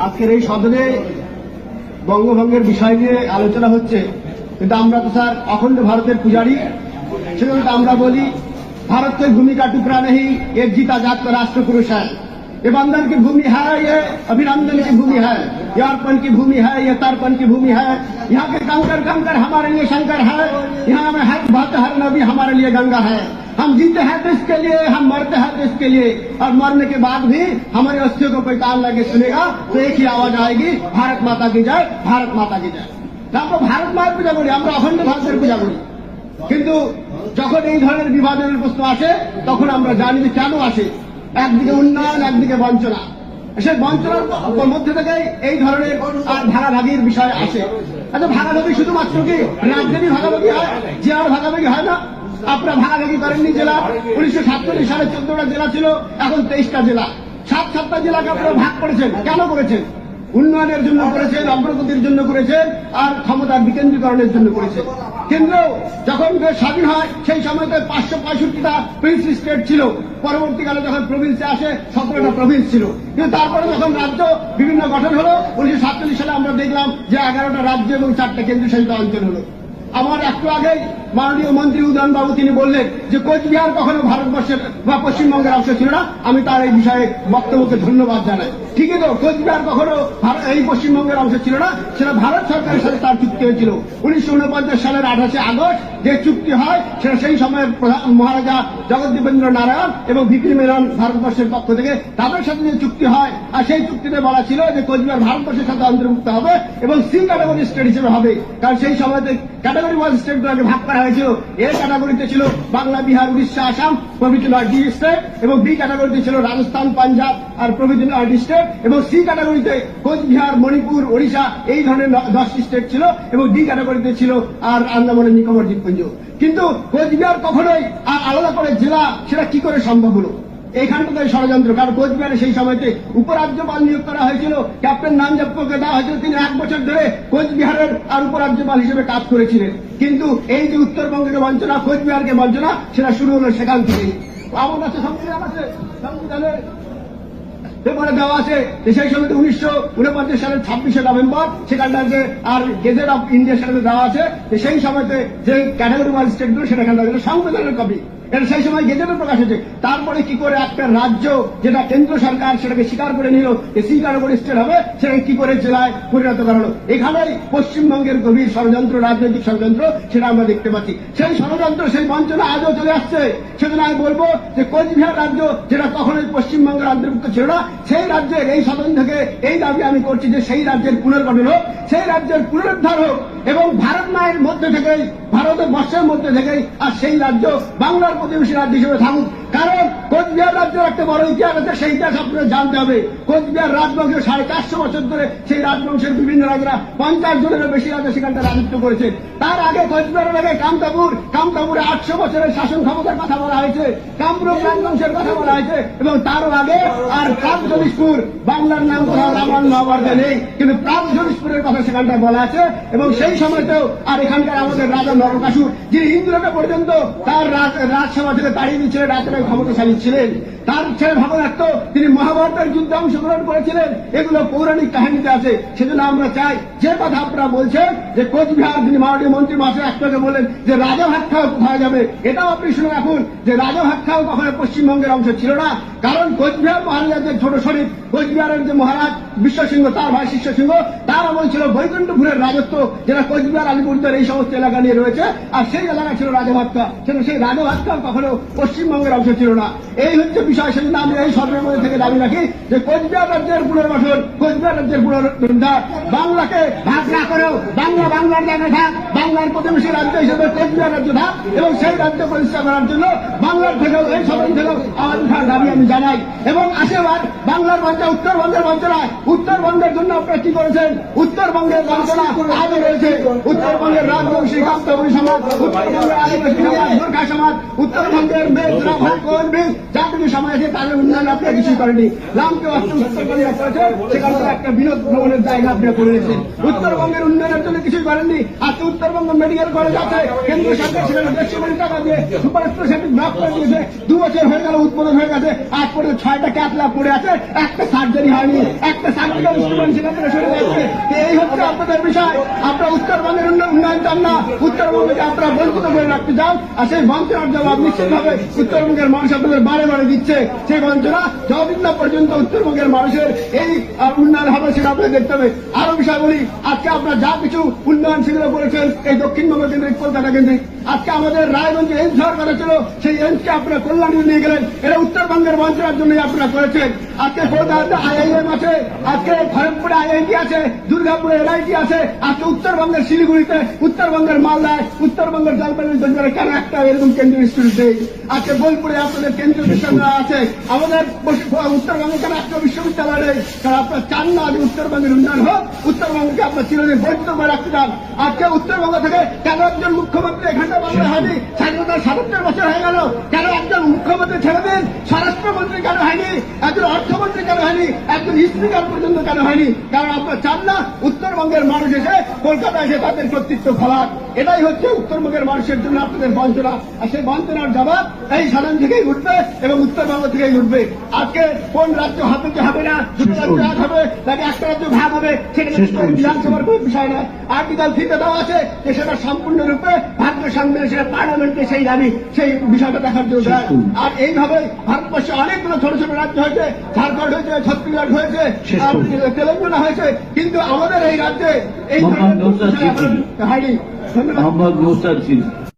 আজকের এই সদনে বঙ্গভঙ্গের বিষয় নিয়ে আলোচনা হচ্ছে কিন্তু আমরা তো স্যার অখণ্ড ভারতের পূজারী সেজন্য তো আমরা বলি भारत कोई भूमि का टुकड़ा नहीं एक जीता जात का राष्ट्र पुरुष है ये बंधन की भूमि है ये अभिनंदन की भूमि है ये अर्पण की भूमि है ये तर्पण की भूमि है यहाँ के कंकर कंकर हमारे लिए शंकर है यहाँ में हर भक्त हर नबी हमारे लिए गंगा है हम जीते हैं देश के लिए हम मरते हैं देश के लिए और मरने के बाद भी हमारे अस्थियों को कोई कान लगे सुनेगा तो एक ही आवाज आएगी भारत माता की जय भारत माता की जय আমরা ভারত মায়ের পূজা করি আমরা অখণ্ড ভারতের পূজা করি কিন্তু যখন এই ধরনের বিভাজনের প্রশ্ন আসে তখন আমরা জানি যে কেন আসে একদিকে উন্নয়ন একদিকে বঞ্চনা সেই বঞ্চনার মধ্যে থেকে এই ধরনের ভাগাভাগির বিষয় আছে। আচ্ছা ভাগাভাগি শুধুমাত্র কি রাজধানী ভাগাভাগি হয়, জেলার ভাগাভাগি হয় না? আপনারা ভাগাভাগি করেননি জেলা? উনিশশো সাতচল্লিশ সালে চোদ্দটা জেলা ছিল, এখন তেইশটা জেলা। সাত সাতটা জেলাকে আপনারা ভাগ করেছেন। কেন করেছেন? উন্নয়নের জন্য করেছেন অগ্রগতির জন্য করেছেন আর ক্ষমতার বিকেন্দ্রীকরণের জন্য করেছেন কেন্দ্র যখন স্বাধীন হয়, সেই সময়তে পাঁচশো পঁয়ষট্টিটা প্রিন্স স্টেট ছিল। পরবর্তীকালে যখন প্রভিন্সে আসে, সতেরোটা প্রভিন্স ছিল। কিন্তু তারপরে যখন রাজ্য বিভিন্ন গঠন হলো, উনিশশো সাতচল্লিশ সালে আমরা দেখলাম যে এগারোটা রাজ্য এবং চারটা কেন্দ্রশাসিত অঞ্চল হলো। আমার একটু আগেই মাননীয় মন্ত্রী উদয়ন বাবু তিনি বললেন যে, কোচবিহার কখনো ভারতবর্ষের বা পশ্চিমবঙ্গের অংশ ছিল না। আমি তার এই বিষয়ে বক্তব্যকে ধন্যবাদ জানাই। ঠিকই তো, কোচবিহার কখনো এই পশ্চিমবঙ্গের অংশ ছিল না, সেটা ভারত সরকারের সাথে তার চুক্তি হয়েছিল। উনিশশো উনপঞ্চাশ সালের আঠাশে আগস্ট যে চুক্তি হয়, সেটা সেই সময়ের মহারাজা জগদ্দীপেন্দ্র নারায়ণ এবং ভিপি মেনন ভারতবর্ষের পক্ষ থেকে তাদের সাথে যে চুক্তি হয়, আর সেই চুক্তিতে বলা ছিল যে কোচবিহার ভারতবর্ষের সাথে অন্তর্ভুক্ত হবে এবং সি ক্যাটাগরি স্টেট হিসেবে হবে। কারণ সেই সময়তে ক্যাটাগরি ওয়াইজ স্টেটগুলোকে ভাগ করা হয়েছিল। এ ক্যাটাগরিতে ছিল বাংলা, বিহার, উড়িষ্যা, আসাম, প্রভৃতি নয়টি স্টেট এবং বি ক্যাটাগরিতে ছিল রাজস্থান, পাঞ্জাব, আর প্রভৃতি নয়টি স্টেট। এবং সি ক্যাটাগরিতে কোচবিহার, মণিপুর, ওড়িশা এই ধরনের দশটি স্টেট ছিল এবং ডি ক্যাটাগরিতে ছিল আর আন্দামানের নিকোবর দ্বীপপুঞ্জ। কিন্তু কোচবিহার কখনোই আলাদা করে জেলা সেটা কি করে সম্ভব হলো? এইখানটাতে ষড়যন্ত্র, কারণ কোচবিহারে সেই সময়তে উপরাজ্যপাল নিয়োগ করা হয়েছিল, ক্যাপ্টেন নামজাপ্পকে দেওয়া হয়েছিল, তিনি এক বছর ধরে কোচবিহারের আর উপরাজ্যপাল হিসেবে কাজ করেছিলেন। কিন্তু এই যে উত্তরবঙ্গকে বঞ্চনা, কোচবিহারকে বঞ্চনা, সেটা শুরু হলো সেখান থেকে আমার কাছে সংবিধান আছে সংবিধানে পেপারে দেওয়া আছে সেই সময় উনিশশো উনপঞ্চাশ সালের ছাব্বিশে নভেম্বর সেখানটাতে আর গেজেট অফ ইন্ডিয়া সেখানে দেওয়া আছে সেই সময়তে যে ক্যাটাগরি ওয়াইজ স্টেটগুলো সেটা সংবিধানের কপি এটা সেই সময় গেজেটে প্রকাশ হয়েছে, তারপরে কি করে একটা রাজ্য যেটা কেন্দ্র সরকার সেটাকে স্বীকার করে নিল, যে সি ক্যাটাগরি স্টেট হবে, সেটাকে কি করে জেলায় পরিণত করা হলো। এখানেই পশ্চিমবঙ্গের গভীর ষড়যন্ত্র, রাজনৈতিক ষড়যন্ত্র, সেটা আমরা দেখতে পাচ্ছি। সেই ষড়যন্ত্র, সেই বঞ্চনা আজও চলে আসছে। সেজন্য আমি বলব যে কোচবিহার রাজ্য, যেটা কখনোই পশ্চিমবঙ্গের অন্তর্ভুক্ত ছিল না, সেই রাজ্যের এই সদন থেকে এই দাবি আমি করছি যে সেই রাজ্যের পুনর্গঠন হোক, সেই রাজ্যের পুনরুদ্ধার হোক, এবং ভারত মায়ের মধ্যে থেকেই ভারতের বর্ষের মধ্যে থেকেই আর সেই রাজ্য বাংলার প্রতিবেশী রাজ্য হিসেবে থাকুক। কারণ কোচবিহার রাজ্যের একটা বড় ইতিহাস আছে, সেই ইতিহাস আপনাদের জানতে হবে। কোচবিহার রাজবংশ সাড়ে চারশো বছর ধরে সেই রাজবংশের বিভিন্ন রাজারা পঞ্চাশ জনেরও বেশি রাজা সেখানটা রাজত্ব করেছে। তার আগে কোচবিহারের আগে কামতাপুর, কামতাপুরে আটশো বছরের শাসন ক্ষমতার কথা বলা হয়েছে, কামরূপ রাজবংশের কথা বলা হয়েছে, এবং তারও আগে আর প্রাগজনীশপুর বাংলার নাম কোথাও রামায়ণ মহাভারতে নেই, কিন্তু প্রাগজনীশপুরের কথা সেখানটা বলা আছে, এবং সেই সময়তেও আর এখানকার আমাদের রাজা নরকাসুর যিনি ইন্দ্রকে পর্যন্ত তার রাজসভা থেকে তাড়িয়ে দিয়েছিলেন রাজসভায় ক্ষমতাশালী ছিলেন তার ছেলে ভগনাথ তিনি মহাভারতের যুদ্ধে অংশগ্রহণ করেছিলেন। এগুলো পৌরাণিক কাহিনীতে আছে। সেজন্য আমরা চাই, যে কথা আপনারা বলছেন, যে কোচবিহার যিনি মাননীয় মন্ত্রী মহাশয় একটাকে বলেন যে রাজা ভাত খাওয়া কোথায় যাবে, এটাও আপনি শুনে রাখুন, যে রাজা ভাত খাওয়া কখনো পশ্চিমবঙ্গের অংশ ছিল না। কারণ কোচবিহার মহারাজাদের ছোট শরীর, কোচবিহারের যে মহারাজ বিশ্ব সিংহ তার ভাই শিষ্য সিংহ তার আমল ছিল বৈকুণ্ঠপুরের রাজত্ব, যেটা কোচবিহার আলিপুরদের এই সমস্ত এলাকা নিয়ে রয়েছে। আর সেই এলাকা ছিল রাজভাতকা সেটা সেই রাজা রাজভাতকা কখনো পশ্চিমবঙ্গের অংশ ছিল না। এই হচ্ছে বিষয় সেজন্য আমি এই সরকারের থেকে দাবি রাখি যে কোচবিহার রাজ্যের পুনর্গঠন কোচবিহার রাজ্যের পুনরুদ্ধার বাংলাকে ভাগ না করেও বাংলা বাংলার জায়গায় থাক, বাংলার প্রতিবেশী রাজ্য হিসেবে কোচবিহার রাজ্য থাক এবং সেই রাজ্য প্রতিষ্ঠা করার জন্য বাংলার থেকেও এই সদন থেকেও আওয়াজ উঠার দাবি আমি জানাই। এবং আসেবার বাংলার বঞ্চনা উত্তরবঙ্গের বঞ্চনা উত্তরবঙ্গের জন্য আপনারা কি করেছেন? উত্তরবঙ্গের বঞ্চনা আজও রয়েছে। উত্তরবঙ্গের রাজবংশী কাপ্তবী সমাজ, উত্তরবঙ্গের আদিবাসী সমাজ, উত্তরবঙ্গের ভাই কর্মী জাতীয় সমাজ। আছে তাদের উন্নয়ন আপনারা কিছুই করেনি রামকে উত্তরবঙ্গের উন্নয়নের জন্য কিছুই করেননি। আজকে উত্তরবঙ্গ মেডিকেল কলেজ আছে কেন্দ্রীয় সরকার সেখানে দেড়শো কোটি টাকা দিয়ে সুপার স্পেশালিটি ব্লক করে দিয়েছে। দু বছর হয়ে গেল উদ্বোধন হয়ে গেছে। আজ পর্যন্ত ছয়টা ক্যাথলা পড়ে আছে, একটা সার্জারি হয়নি, একটা সার্জিক্যাল ইনস্ট্রুমেন্ট সেখান থেকে সরে যাচ্ছে এই হচ্ছে আপনাদের বিষয়। আপনারা উত্তরবঙ্গের উন্নয়ন চান না। উত্তরবঙ্গকে আপনারা বঞ্চিত করে রাখতে চান। আর সেই বঞ্চনার জবাব নিশ্চিতভাবে উত্তরবঙ্গের মানুষ আপনাদের বারে বারে দিচ্ছে। সেই বঞ্চনা যতদিন না পর্যন্ত উত্তরবঙ্গের মানুষের এই উন্নয়ন হবে সেটা আপনাদের দেখতে হবে। আরও বিষয় বলি, আজকে আপনারা যা কিছু উন্নয়ন সেগুলো করেছেন, এই দক্ষিণবঙ্গ কেন্দ্রিক কলকাতা কেন্দ্রিক, আজকে আমাদের রায়গঞ্জে এনস হওয়ার কথা ছিল সেই এনসকে আপনারা কল্যাণী নিয়ে গেলেন এটা উত্তরবঙ্গের বঞ্চনার জন্যই আপনারা করেছেন। আজকে কলকাতাতে আইআইএম আছে, আজকে খড়গপুরে আইআইটি আছে, দুর্গাপুরে এনআইটি আছে, আজকে উত্তরবঙ্গের শিলিগুড়িতে, উত্তরবঙ্গের মালদায়, উত্তরবঙ্গের জলপাইগুড়ি কেন একটা এরকম কেন্দ্রীয় ইনস্টিটিউট নেই? আজকে বোলপুরে আপনাদের কেন্দ্রীয় বিশ্ববিদ্যালয় আছে। আমাদের পশ্চিম- উত্তরবঙ্গে কেন একটা বিশ্ববিদ্যালয় নেই কারণ আপনারা চান না যে উত্তরবঙ্গের উন্নয়ন হোক? উত্তরবঙ্গকে আপনার চিরদিন করে রাখতে চান। আজকে উত্তরবঙ্গ থেকে কেন একজন মুখ্যমন্ত্রী এখানটা বাংলা হয়নি? স্বাধীনতার সাতাত্তর বছর হয়ে গেল। কেন একজন মুখ্যমন্ত্রী ছেড়ে দিন? স্বরাষ্ট্রমন্ত্রী কেন হয়নি? একজন অর্থমন্ত্রী কেন হয়নি? একজন স্পিকার পর্যন্ত কেন হয়নি? কারণ আপনারা চান না উত্তরবঙ্গের মানুষ এসে কলকাতায় এসে তাদের কর্তৃত্ব ফলাক। এটাই হচ্ছে উত্তরবঙ্গের মানুষের জন্য আপনাদের বঞ্চনা। আর সেই বঞ্চনার জবাব এই সাধারণ থেকেই উঠবে এবং উত্তরবঙ্গ থেকেই উঠবে। আজকে কোন রাজ্য হবে কি হবে না দুটো রাজ্য এক হবে নাকি একটা রাজ্য ভাগ হবে সেটা বিধানসভার কোনো বিষয় না আর্টিকেল থ্রিতে দেওয়া আছে যে সেটা সম্পূর্ণরূপে ভারতের সামনে সেটা পার্লামেন্টে সেই দাবি সেই বিষয়টা দেখার জন্য আর এইভাবে ভারতবর্ষে অনেকগুলো ছোট ছোট রাজ্য হয়েছে ঝাড়খণ্ড হয়েছে ছত্তিশগড় হয়েছে আর তেলেঙ্গানা হয়েছে কিন্তু আমাদের এই রাজ্যে এই। হয়নি। ধন্যবাদ। মোহাম্মদ